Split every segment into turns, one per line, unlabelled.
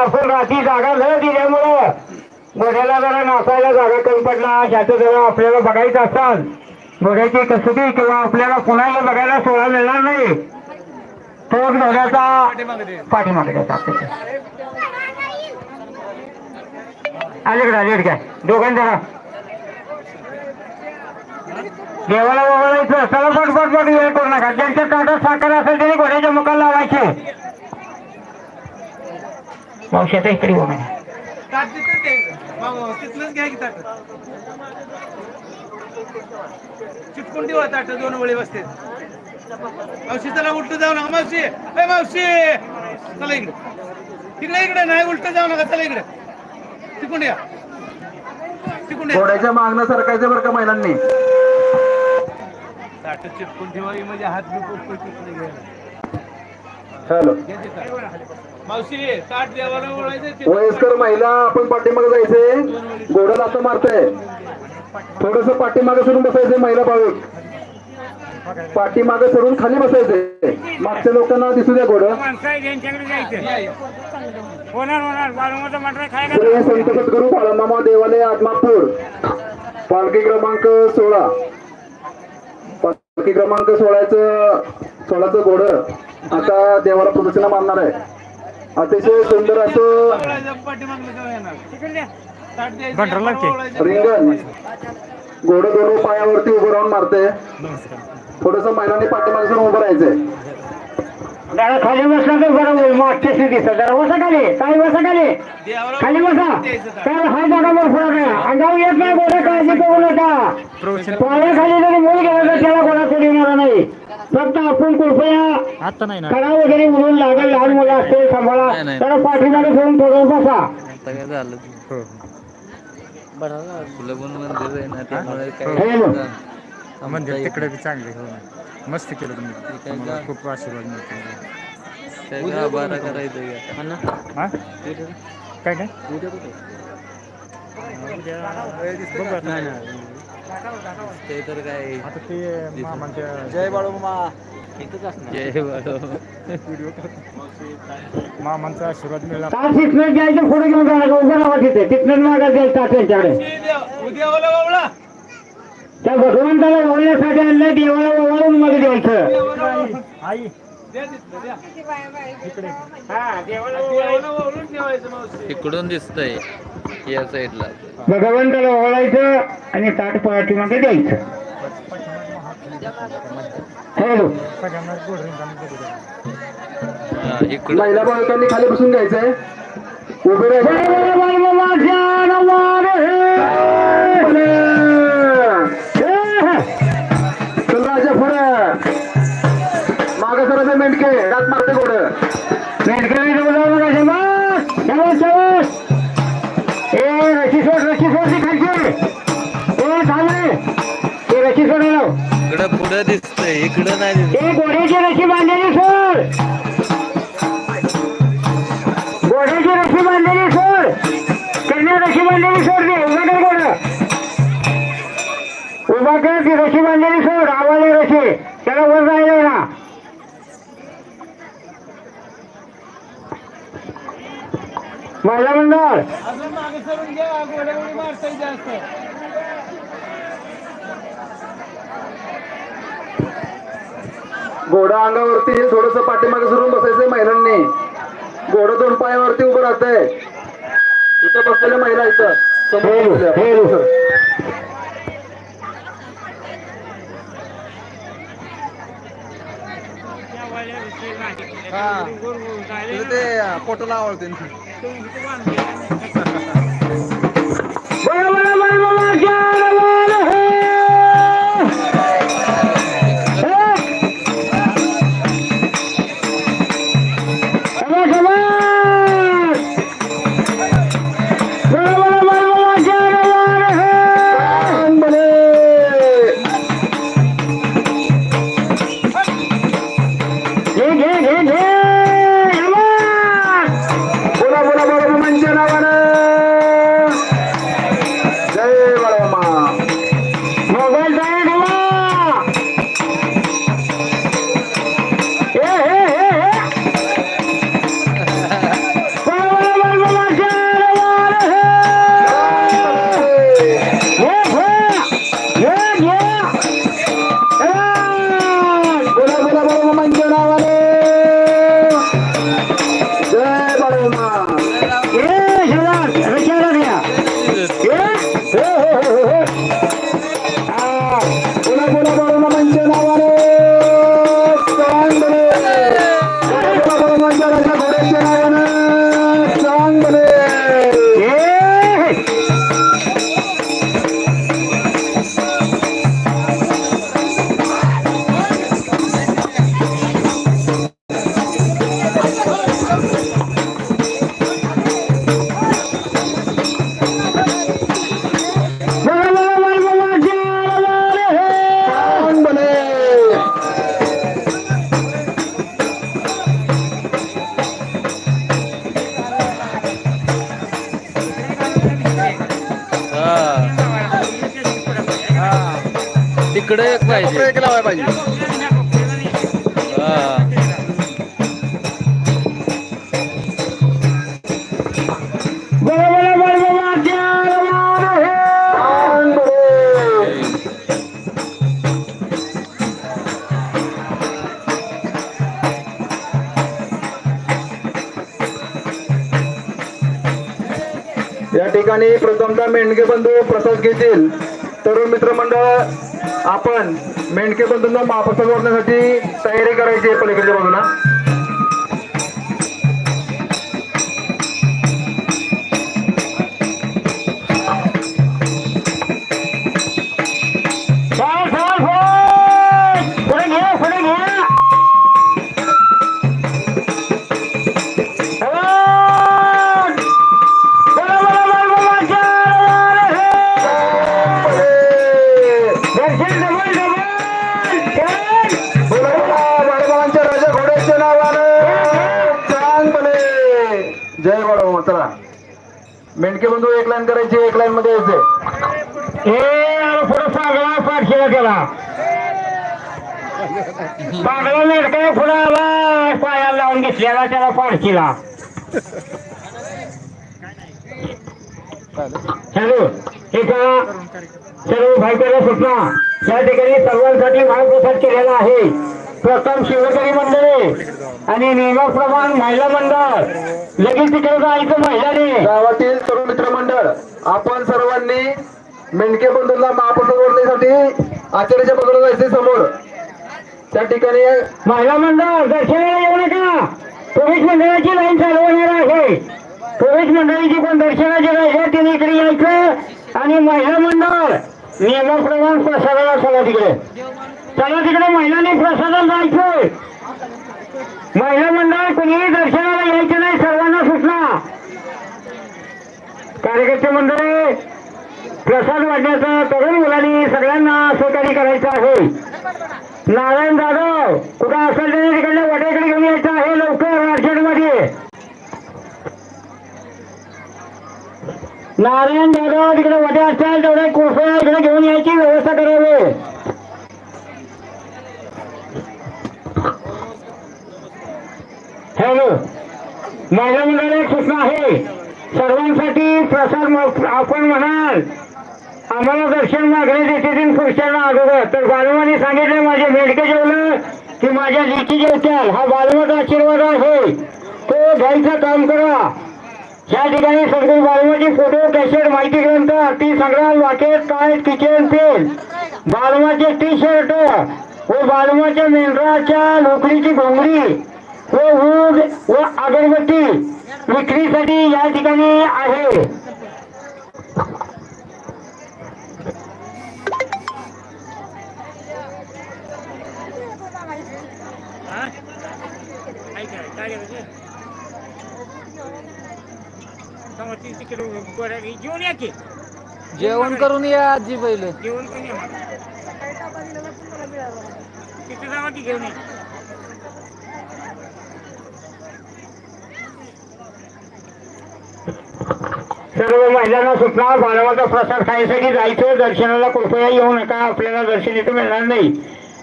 आपण रात्री जागा न दिल्यामुळं. घोड्याला जरा नाचायला जागा कमी पडला. ज्याचं जरा आपल्याला बघायचं असाल. घोड्याची कसोटी किंवा आपल्याला कुणाला बघायला सोहळा मिळणार नाही. तो घोड्याचा पाठीमागे द्यायचा आपल्याला. अलीकडे अलीकडे काय दोघांनी जरा. देवाला वळायचं चला पट पट पट करू. नका ज्यांच्या ताटात साखर असेल त्यांनी घोड्याच्या मुखाला लावायचे. मावशाचा इकडे
ताट चिटकून ठेवा ताट दोन वळी बसते. मावशी चला उलट जाऊ नका. मावशी ए मावशी! चला इकडे. तिकडे इकडे. नाही उलट जाऊ नका. चला इकडे. तिकडून या. तिकडून या.
घोड्याच्या मागणं सरकायचं बरं का महिलांनी?
ताट चिटकून ठेवा ही म्हणजे हात घ्यायला.
हॅलो. वयस्कर महिला आपण पाठीमागे जायचे घोड्याला असं मारतंय. थोडस पाठीमागे सरून बसायचे महिला भाविक. पाठीमागे सरून खाली बसायचे मागच्या लोकांना दिसू द्या घोडं श्री संत सद्गुरू बाळमामा देवालय आदमापूर. पालखी क्रमांक सोळा. पालखी क्रमांक सोळाचं सोळाचं घोडं आता देवाला प्रदक्षिणा मारणार आहे. अतिशय सुंदर असं. रिंगण. घोडं दोन पायावरती उभं राहून मारते. थोडस महिलांनी पाठीमागे सरून उभं राहायचंय.
जरा खाली बसला तर बरं होईल मागच्या स्थितीत जरा बसा खाली काय बसा खाली. खाली बसा. तर हा जागा भरपूर आहे अंगावर येत नाही गोडे काळजी करू नका पायाखाली जरी मूल गेला तर त्याला कोणा कोणी येणार नाही. फक्त आपण कृपया
आता नाही ना.
कडा वगैरे म्हणून लागेल लहान मुलं असतील सांभाळा.
नाही, नाही.
तर पाठीमागे ठेवून थोडं बसा.
आता काय झालं? पण मंदिर आहे ना त्यामुळे
हो.
मंदिर तिकडे बी चांगले हो ना. मस्त केलं तुम्ही? खूप आशीर्वाद मिळतो.
काय का बारा करायचं का
हा? काय काय? बघू आता.
ते तर काय
आता ते मामाच्या
जय बाळू मामा. इथंच असणार. जय बाळू.
मामांचा आशीर्वाद मिळाला.
तास तिथनं द्यायचं पुढे घेऊन जायचं उभं राहा तिथे. तिथनं मागा द्यायचं तास त्यांच्याकडे.
देव- उद्यावाला बावळा
त्या भगवंताला ओळण्यासाठी आणलं देवाला ओवाळून मग द्यायचं.
आई.
हा
दिसतंय. या साईडला
भगवंताला ओवाळायचं आणि ताट पाठीमागे द्यायचं. हॅलो
महिला खाली बसून घ्यायचंय. उभे राहायचं
इकडं पुढं दिसतंय इकडं नाही दिसत.
घोड्याची रशी बांधलेली सोड घोड्याची रशी बांधलेली सोड कन्या रशी बांधलेली सोड रे उभा कर घोडं उभा कर ती रशी बांधलेली सोड आवाले रशी. त्याला वर जायला ना. महिला मंडळ.
घोडा अंगावरती थोडस पाठीमागे सरून बसायचंय महिलांनी घोडं दोन पायावरती उभं राहतंय इथं बसलेल्या महिला इथं. ते फोटोला आवडते
बोला,
एक पाहिजे. हा
या ठिकाणी प्रथमतः मेंढके बंधू प्रसाद घेतील. तरुण मित्रमंडळ आपण मेंढके बंधूंना महाप्रसाद वाटण्यासाठी तयारी करायची आहे पलीकडच्या बाजूला.
हे अरे पुढं पागला पाठशीला त्याला पागला मेडकाय पुढं आला. पायाला लावून घेतलेला त्याला पाडशीला हॅलो हे का सर्व भाईकडे सूचना या ठिकाणी सर्वांसाठी महाप्रसाद केलेला आहे. प्रथम शिवकरी मंडळे आणि नियमाप्रमाण महिला मंडळ. लगेच तिकडे जायचं महिलाने.
गावातील तरुण मित्र मंडळ आपण सर्वांनी मेंढके बंधूंना महाप्रसाद ओढण्यासाठी आचार्याच्या बाजूला जायचे समोर. त्या ठिकाणी
महिला मंडळ दर्शनाला येऊ नका. पुरुष मंडळाची लाईन चालू होणार आहे. पोलीस मंडळाची पण दर्शनाची राहिल्या तिने इकडे यायचं. आणि महिला मंडळ नियमाप्रमाणे प्रसादाला चला तिकडे. चला तिकडे महिलांनी प्रसादाला जायचं महिला मंडळ कुणीही दर्शनाला यायचं नाही सर्वांना सूचना कार्यकर्ते मंडळ प्रसाद वाटण्याचा तरुण मुलांनी सगळ्यांना सहकार्य करायचं आहे. नारायण जाधव कुठं असेल त्याने तिकडल्या वड्याकडे घेऊन यायचं आहे लवकर अर्जंटमध्ये नारायण जाधव तिकडे वाटे असेल तेवढे कोसळ इकडे घेऊन यायची व्यवस्था करावी. हॅलो माझ्या मुलाला एक सूचना आहे. सर्वांसाठी प्रसाद आपण म्हणाल आम्हाला दर्शन मागणे देते पुरुषांना अगोदर. तर बालवाने सांगितले माझे मेडके जेवलं की माझ्या लेखी जेवत्याल. हा बालवाचा आशीर्वाद आहे. तो घ्यायचं काम करा. या ठिकाणी सगळी बालवाची फोटो कॅसेट माहिती ग्रंथ ती संग्रह वाकेट काय किचन पेन बालवाचे टी शर्ट व बालवाच्या मेंढराच्या लोकरीची घोंगडी व ऊद व अगरबत्ती विक्रीसाठी या ठिकाणी आहे.
जेवण या की.
जेवण करून या आजी पहिले.
जेवण पण या. तिथे जावा की घेऊन या.
सर्व महिलांना सूचना बालवाचा प्रसाद खाण्यासाठी जायचं दर्शनाला कृपया येऊ नका आपल्याला दर्शन इथं मिळणार नाही.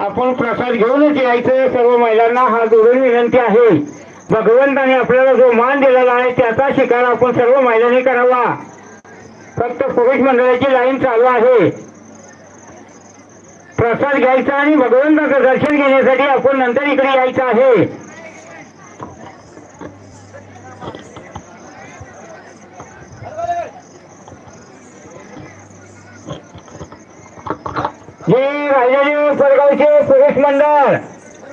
आपण प्रसाद घेऊनच यायचं सर्व महिलांना हा जोडून विनंती आहे. भगवंताने आपल्याला जो मान दिलेला आहे त्याचा शिकार आपण सर्व मैदानी करावा. फक्त पुरुष मंडळाची लाईन चालू आहे. प्रसाद घ्यायचा आणि भगवंताचं दर्शन घेण्यासाठी आपण नंतर इकडे यायचं आहे. हे राजाजी परगावचे पुरुष मंडळ.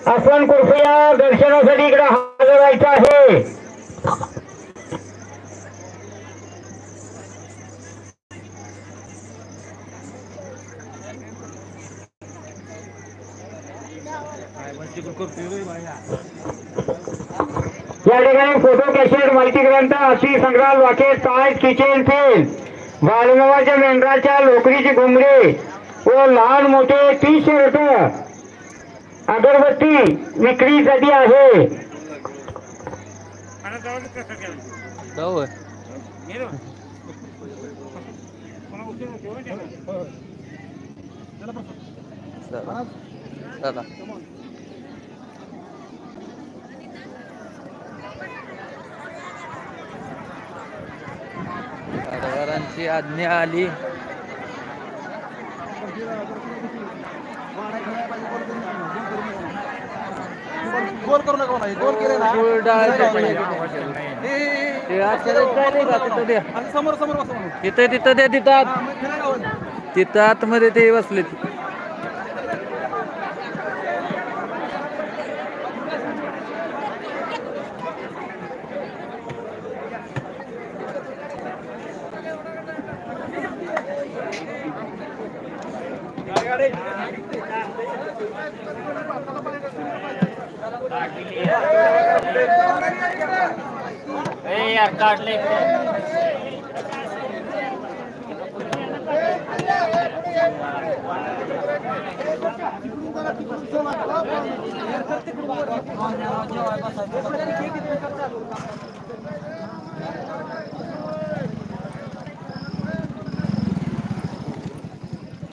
आपण कृपया दर्शनासाठी इकडे हजर व्हायचं आहे. या ठिकाणी फोटो कॅसेट माहिती ग्रंथ अशी संग्रह वाकेट टाय किचन पेन बालमावाच्या मेंढराच्या लोकरीची घुमरे व लहान मोठे टी शर्ट अगरबत्ती विक्रीसाठी आहे.
आज्ञा आली.
गोल करू नका मला गोल केले ना समोर समोर.
तिथं तिथं द्या तिथं. तिथं आतमध्ये ते बसले हेठि